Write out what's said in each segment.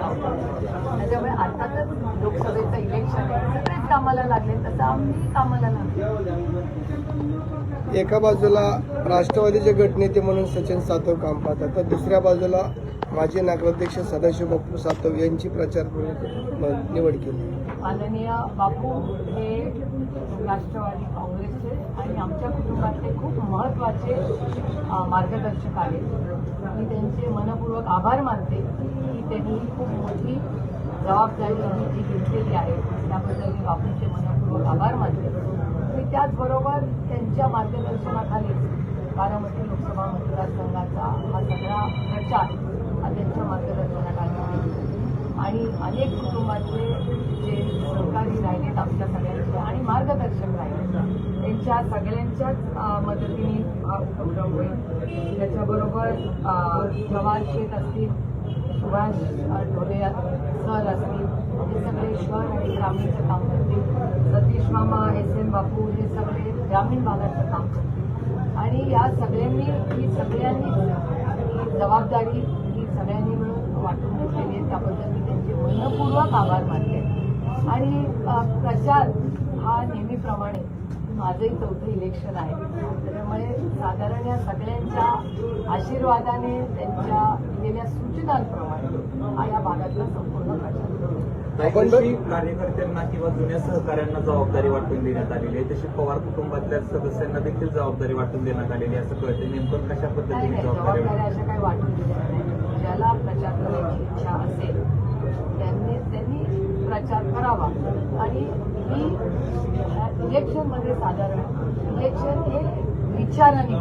त्याच्यामुळे अर्थातच लोकसभेचं इलेक्शन आहे सगळेच कामाला लागले तसं आम्ही कामाला लागलो. एका बाजूला राष्ट्रवादीचे गटनेते म्हणून सचिन सातव काम पाहतात तर दुसऱ्या बाजूला माजी नगराध्यक्ष सदाशिव बापू सातव यांची प्रचार निवड केली. माननीय बापू हे राष्ट्रवादी काँग्रेसचे आणि आमच्या कुटुंबातले खूप महत्त्वाचे मार्गदर्शक आहेत. मी त्यांचे मनपूर्वक आभार मानते की त्यांनी खूप मोठी जबाबदारी ही जी घेतलेली आहे त्याबद्दल मी बापूंचे मनपूर्वक आभार मानले मी त्याचबरोबर त्यांच्या मार्गदर्शनाखालीच बारामती लोकसभा मतदारसंघाचा हा सगळा प्रचार हा त्यांच्या मार्गदर्शनाखाली आणि अनेक कुटुंबातले जे सहकारी राहिलेत आमच्या सगळ्यांचे आणि मार्गदर्शक राहिले त्यांच्या सगळ्यांच्याच मदतीने उपलब्ध उपक्रम होईल त्याच्याबरोबर अ, शेत असतील सुभाष अ, ढोले सर असतील हे सगळे शहर आणि ग्रामीणचं काम करतील. सतीश मामा एस एम बापू हे सगळे ग्रामीण भागाचं काम करतील. आणि या सगळ्यांनी ही सगळ्यांनी ही जबाबदारी ही सगळ्यांनी मिळून वाटून घेतलेली आहे. त्याबद्दल मी त्यांचे मनपूर्वक आभार मानले आणि प्रचार हा नेहमीप्रमाणे माझंही चौथं इलेक्शन आहे. त्याच्यामुळे साधारण या सगळ्यांच्या आशीर्वादाने त्यांच्या दिलेल्या सूचनांप्रमाणे हा या भागातला संपूर्ण कार्यकर्त्यांना किंवा जुन्या सहकाऱ्यांना जबाबदारी वाटून देण्यात आलेली आहे. तशी पवार कुटुंबातल्या सदस्यांना देखील जबाबदारी वाटून देण्यात आलेली आहे असं कळतं नेमकं कशा पद्धतीने जबाबदारी अशा काही वाटून दिल्या नाही. ज्याला प्रचार करायची इच्छा असेल त्यांनी त्यांनी प्रचार करावा. आणि ही इलेक्शनमध्ये साधारण इलेक्शन हे विचाराने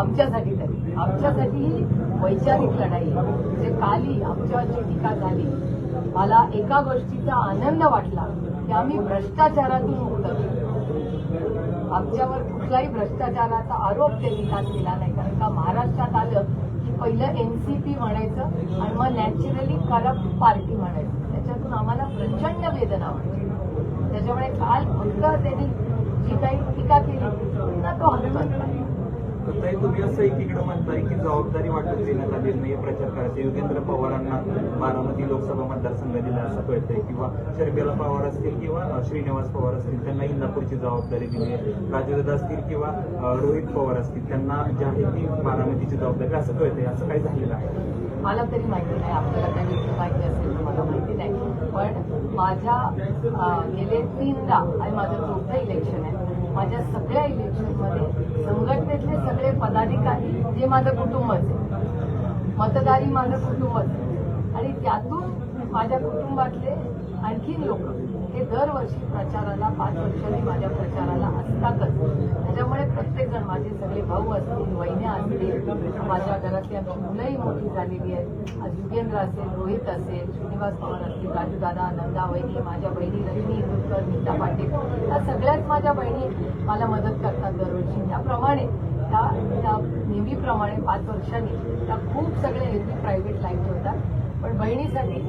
आमच्यासाठी तरी. आमच्यासाठी ही वैचारिक लढाई म्हणजे जे काली आमच्यावर जी टीका झाली. मला एका गोष्टीचा आनंद वाटला की आम्ही भ्रष्टाचारातून मुक्त आमच्यावर कुठलाही भ्रष्टाचाराचा आरोप त्यांनी काल केला नाही? कारण का महाराष्ट्रात आलं की पहिलं एनसीपी म्हणायचं आणि मग नॅचरली करप्ट पार्टी म्हणायचं. त्याच्यातून आम्हाला प्रचंड वेदना वाटली त्याच्यामुळे काल फक्त त्यांनी जी काही टीका केली पुन्हा तो हक्क ताई, तुम्ही असं एकीकडे म्हणताय की जबाबदारी वाटून देण्यात आली नाही प्रचार करायचे. योगेंद्र पवारांना बारामती लोकसभा मतदारसंघ दिला असं कळतंय. किंवा शर्मिला पवार असतील किंवा श्रीनिवास पवार असतील त्यांना इंदापूरची जबाबदारी दिली आहे. असतील किंवा रोहित पवार असतील त्यांना जी आहे ती बारामतीची जबाबदारी असं कळतंय. असं काही झालेलं आहे. मला तरी माहिती नाही. आपल्याला काही माहिती असेल तर मला माहिती नाही. पण माझ्या गेले तीनदा आणि माझं चौथं इलेक्शन आहे. माझ्या सगळ्या इलेक्शनमध्ये संघटनेतले सगळे पदाधिकारी जे माझं कुटुंबच आहे. मतदारी माझं कुटुंबच आहे. आणि त्यातून माझ्या कुटुंबातले आणखीन लोक हे दरवर्षी प्रचाराला पाच वर्षांनी माझ्या प्रचाराला असतातच. त्याच्यामुळे प्रत्येकजण माझे सगळे भाऊ असतील वहिन्या असतील माझ्या घरातल्या मुलंही मोठी झालेली आहेत आज युगेंद्र असेल रोहित असेल श्रीनिवास पवार असतील राजूदादा नंदा वहिनी माझ्या बहिणी लक्ष्मी इंदुरकर नीता पाटील या सगळ्याच माझ्या बहिणी मला मदत करतात दरवर्षी. त्याप्रमाणे त्या त्या नेहमीप्रमाणे पाच वर्षांनी त्या खूप सगळे हेल्दी प्रायव्हेट लाईफ ठेवतात. पण बहिणीसाठी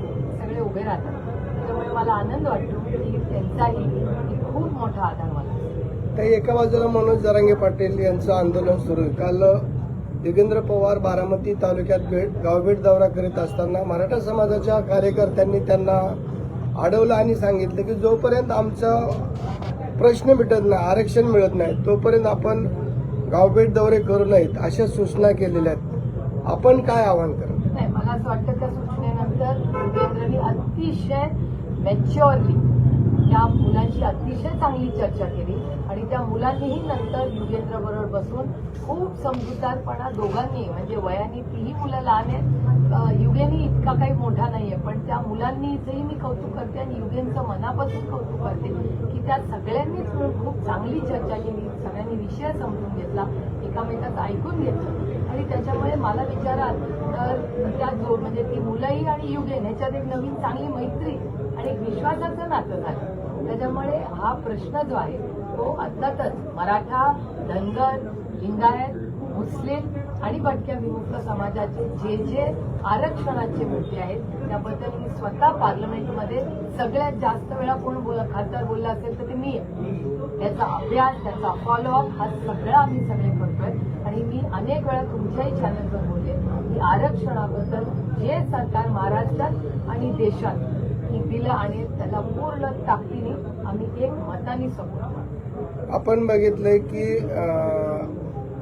सगळे उभे राहतात. त्याच्यामुळे मला आनंद वाटतो की त्यांचाही एक खूप मोठा आधार मला. तर एका बाजूला मनोज जरांगे पाटील यांचं आंदोलन सुरू आहे. काल योगेंद्र पवार बारामती तालुक्यात भेट गावभेट दौरा करीत असताना मराठा समाजाच्या कार्यकर्त्यांनी त्यांना अडवलं आणि सांगितलं की जोपर्यंत आमचा प्रश्न मिटत नाही आरक्षण मिळत नाही तोपर्यंत आपण गावभेट दौरे करू नयेत अशा सूचना केलेल्या आहेत. आपण काय आवाहन करा नाही मला असं वाटतं त्या अतिशय मॅच्युअरली त्या मुलांशी अतिशय चांगली चर्चा केली आणि त्या मुलांनीही नंतर युगेंद्र बरोबर बसून खूप समजूतदारपणा दोघांनी म्हणजे वयाने तीही मुलं लहान आहेत. अं, युगेनी इतका काही मोठा नाहीये पण त्या मुलांनीचंही मी कौतुक करते आणि युगेनचं मनापासून कौतुक करते की त्या सगळ्यांनीच खूप चांगली चर्चा केली सगळ्यांनी विषय समजून घेतला एकामेकाचं ऐकून घेतलं. आणि त्याच्यामुळे मला विचाराल तर त्या जो म्हणजे ती मुलंही आणि युगेन ह्याच्यात एक नवीन चांगली मैत्री आणि एक विश्वासाचं नातं झालं. त्याच्यामुळे हा प्रश्न जो आहे तो अर्थातच मराठा धनगर लिंगायत मुस्लिम आणि भटक्या विमुक्त समाजाचे जे जे आरक्षणाचे मुद्दे आहेत त्याबद्दल मी स्वतः पार्लमेंटमध्ये सगळ्यात जास्त वेळा कोण बोला खासदार बोलला असेल तर ते मी त्याचा अभ्यास त्याचा फॉलोअप हा सगळा आम्ही सगळे करतोय. आणि मी अनेक वेळा तुमच्याही चॅनलवर बोलले की आरक्षणाबद्दल जे सरकार महाराष्ट्रात आणि देशात ही दिलं आणि त्याला पूर्ण ताकदीने आम्ही एक मताने करतो आपण बघितलंय की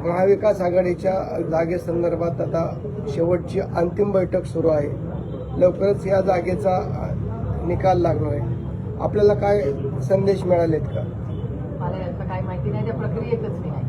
महाविकास आघाडीच्या जागेसंदर्भात आता शेवटची अंतिम बैठक सुरू आहे. लवकरच या जागेचा निकाल लागणार आहे. आपल्याला काय संदेश मिळालेत का? मला याचं काही माहिती नाही त्या प्रक्रियेतच नाही.